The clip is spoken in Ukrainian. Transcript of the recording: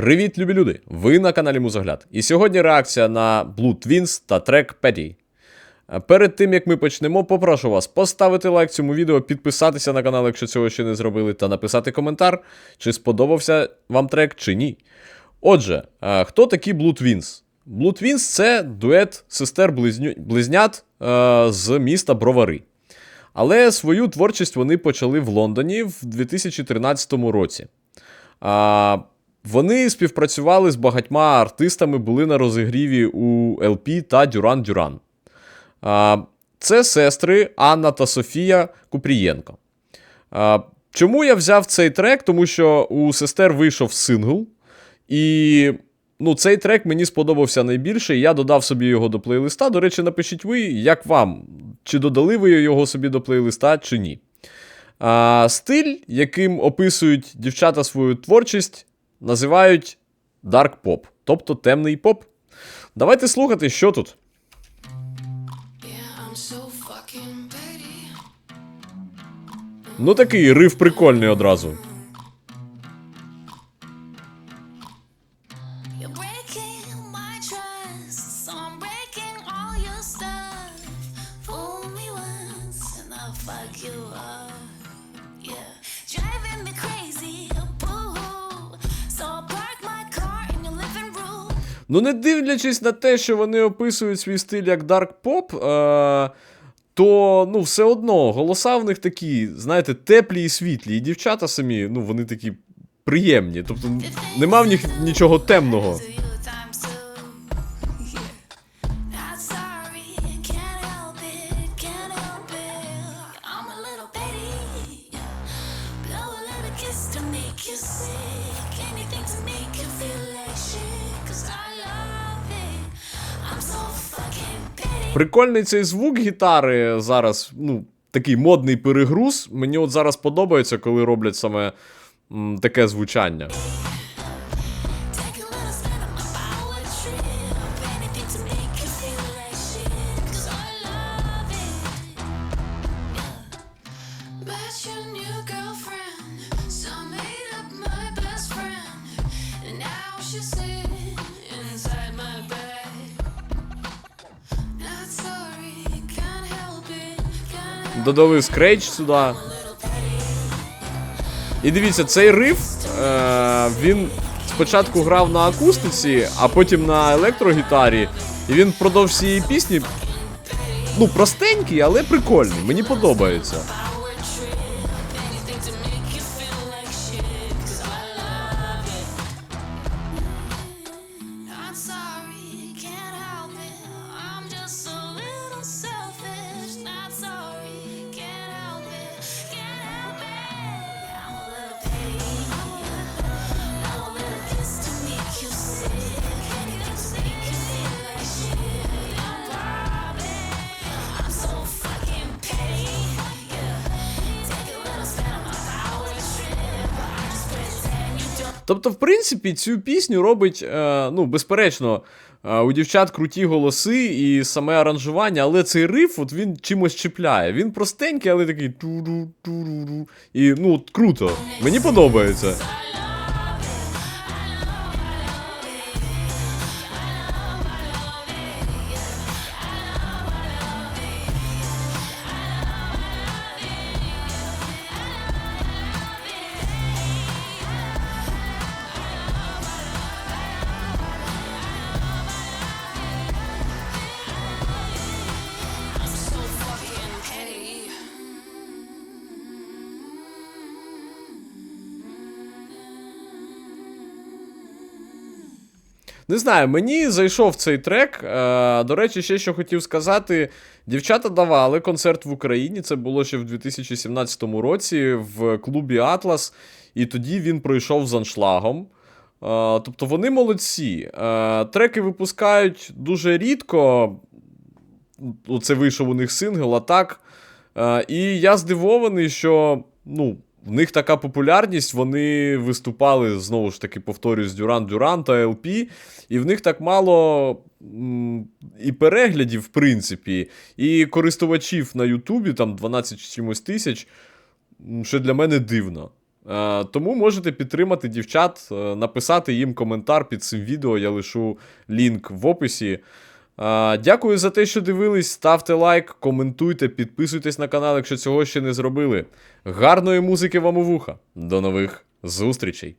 Привіт, любі люди! Ви на каналі Музогляд. І сьогодні реакція на Blue Twins та трек Petty. Е, Перед тим як ми почнемо, попрошу вас поставити лайк цьому відео, підписатися на канал, якщо цього ще не зробили, та написати коментар, чи сподобався вам трек чи ні. Отже, е, хто такі Blue Twins? Blue Twins це дует сестер близнят е, з міста Бровари. Але свою творчість вони почали в Лондоні в 2013 році. Вони співпрацювали з багатьма артистами, були на розігріві у LP та Дюран Дюран. Це сестри Анна та Софія Купрієнко. Чому я взяв цей трек? Тому що у сестер вийшов сингл, і ну, цей трек мені сподобався найбільше, я додав собі його до плейлиста. До речі, напишіть ви, як вам, чи додали ви його собі до плейлиста, чи ні. Стиль, яким описують дівчата свою творчість, називають Dark Pop, тобто темний поп. Давайте слухати, що тут. Ну, такий риф прикольний одразу. Ну, не дивлячись на те, що вони описують свій стиль як Dark Pop, е- то ну, все одно голоса в них такі, знаєте, теплі і світлі. І дівчата самі, ну, вони такі приємні. Тобто нема в них нічого темного. Cause I Прикольний цей звук гітари зараз, ну, такий модний перегруз. Мені от зараз подобається, коли роблять саме м, таке звучання. Додали скрейч сюди. І дивіться, цей риф, е, він спочатку грав на акустиці, а потім на електрогітарі. І він впродовж цієї пісні. Ну, простенький, але прикольний. Мені подобається. Тобто, в принципі, цю пісню робить, е, ну, безперечно, е, у дівчат круті голоси і саме аранжування, але цей риф, от він чимось чіпляє. Він простенький, але такий І ну, круто. Мені подобається. Не знаю, мені зайшов цей трек. Е, до речі, ще що хотів сказати: дівчата давали концерт в Україні. Це було ще в 2017 році в клубі Атлас, і тоді він пройшов з аншлагом. Е, тобто вони молодці. Е, треки випускають дуже рідко. Оце вийшов у них сингл, а так. Е, і я здивований, що ну, в них така популярність, вони виступали, знову ж таки, повторюсь, Дюран Дюран та ЛП, і в них так мало і переглядів, в принципі, і користувачів на Ютубі, там 12 чимось тисяч, що для мене дивно. Е, тому можете підтримати дівчат, е, написати їм коментар під цим відео. Я лишу лінк в описі. Дякую за те, що дивились. Ставте лайк, коментуйте, підписуйтесь на канал, якщо цього ще не зробили. Гарної музики вам у вуха. До нових зустрічей!